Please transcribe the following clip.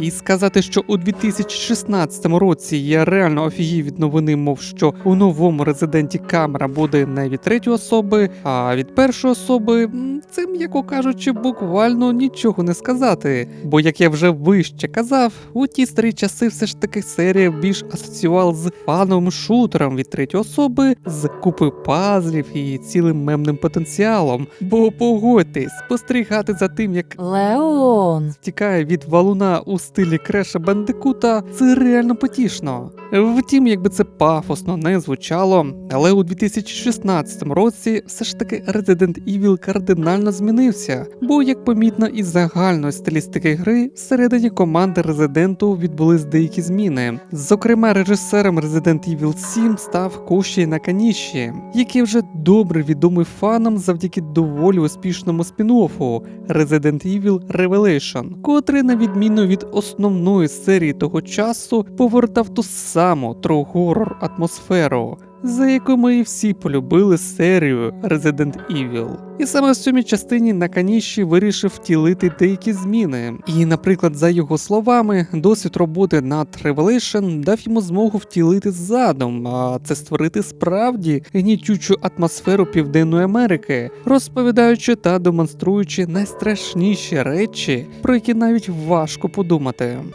І сказати, що у 2016 році я реально офігів від новини, мов що у новому резиденті камера буде не від третьої особи, а від першої особи, м, це, м'яко кажучи, буквально нічого не сказати. Бо, як я вже вище казав, у ті старі часи все ж таки серія більш асоціювала з фановим шутером від третьої особи, з купи пазлів і цілим мемним потенціалом. Бо погодьтесь, спостерігати за тим, як Леон. втікає від валуна у стилі Креша Бендикута, це реально потішно. Втім, якби це пафосно не звучало, але у 2016 році все ж таки Resident Evil кардинально змінився, бо, як помітно, із загальної стилістики гри всередині команди Резиденту відбулись деякі зміни. Зокрема, режисером Resident Evil 7 став Коші Наканіші, який вже добре відомий фанам завдяки доволі успішному спін-оффу Resident Evil Revelation, котрий, на відміну від основної серії того часу, повертав ту саму трохорор атмосферу. За яку ми всі полюбили серію Resident Evil. І саме в сьомій частині Наканіші вирішив втілити деякі зміни. І, наприклад, за його словами, досвід роботи над Revelation дав йому змогу втілити задум, а це створити справді гнітючу атмосферу Південної Америки, розповідаючи та демонструючи найстрашніші речі, про які навіть важко подумати.